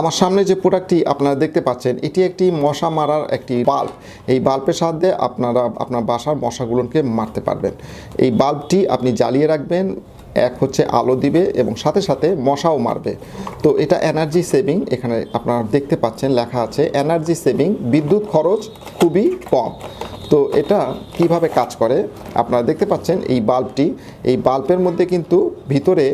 আমার সামনে যে প্রোডাক্টটি আপনারা দেখতে পাচ্ছেন, এটি একটি মশা মারার একটি বাল্ব এই বাল্বের সাহায্যে আপনারা আপনার বাসার মশাগুলোকে মারতে পারবেন। এই বাল্বটি আপনি জ্বালিয়ে রাখবেন, এক হচ্ছে আলো দিবে এবং সাথে সাথে মশাও মারবে। তো এটা এনার্জি সেভিং এখানে আপনারা দেখতে পাচ্ছেন লেখা আছে এনার্জি সেভিং বিদ্যুৎ খরচ খুবই কম। তো এটা কীভাবে কাজ করে? আপনারা দেখতে পাচ্ছেন এই বাল্বটি এই বাল্বের মধ্যে কিন্তু ভিতরে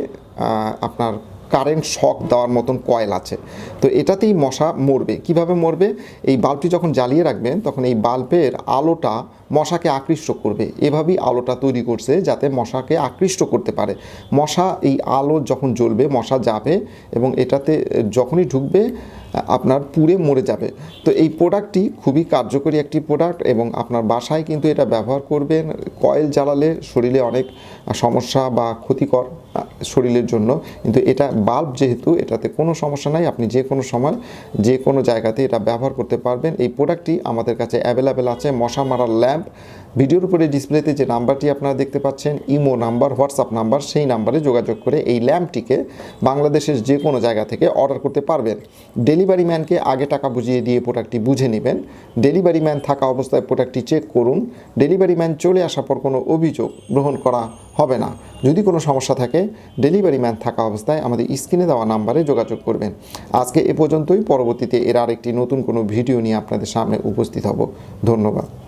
আপনার কারেন্ট শক দেওয়ার মতন কয়েল আছে। তো এটাতেই মশা মরবে। কীভাবে মরবে? এই বাল্বটি যখন জ্বালিয়ে রাখবেন, তখন এই বাল্বের আলোটা মশাকে আকৃষ্ট করবে। এভাবেই আলোটা তৈরি করছে যাতে মশাকে আকৃষ্ট করতে পারে। মশা এই আলো যখন জ্বলবে, মশা যাবে এবং এটাতে যখনই ঢুকবে, আপনার পুড়ে মরে যাবে। তো এই প্রোডাক্টটি খুবই কার্যকরী একটি প্রোডাক্ট এবং আপনার বাসায় কিন্তু এটা ব্যবহার করবেন। কয়েল জ্বালালে শরীরে অনেক সমস্যা বা ক্ষতিকর শরীরের জন্য। কিন্তু এটা বাল্ব যেহেতু, এটাতে কোনো সমস্যা নাই, আপনি যে কোনো সময় যে কোনো জায়গাতে এটা ব্যবহার করতে পারবেন। এই প্রোডাক্টটি আমাদের কাছে অ্যাভেলেবেল আছে, মশা মারার ল্যাম্প। ভিডিওর উপরে ডিসপ্লেতে যে নাম্বারটি আপনারা দেখতে পাচ্ছেন, ইমো নাম্বার, হোয়াটসঅ্যাপ নাম্বার, সেই নাম্বারে যোগাযোগ করে এই ল্যাম্পটিকে বাংলাদেশের যে কোনো জায়গা থেকে অর্ডার করতে পারবেন। ডেলিভারি ম্যানকে আগে টাকা বুঝিয়ে দিয়ে প্রোডাক্টটি বুঝে নেবেন। ডেলিভারি ম্যান থাকা অবস্থায় প্রোডাক্টটি চেক করুন। ডেলিভারি ম্যান চলে আসার পর কোনো অভিযোগ গ্রহণ করা হবে না। যদি কোনো সমস্যা থাকে, ডেলিভারি ম্যান থাকা অবস্থায় আমাদের স্ক্রিনে দেওয়া নাম্বারে যোগাযোগ করবেন। আজকে এ পর্যন্তই, পরবর্তীতে এর আরেকটি নতুন কোনো ভিডিও নিয়ে আপনাদের সামনে উপস্থিত হব। ধন্যবাদ।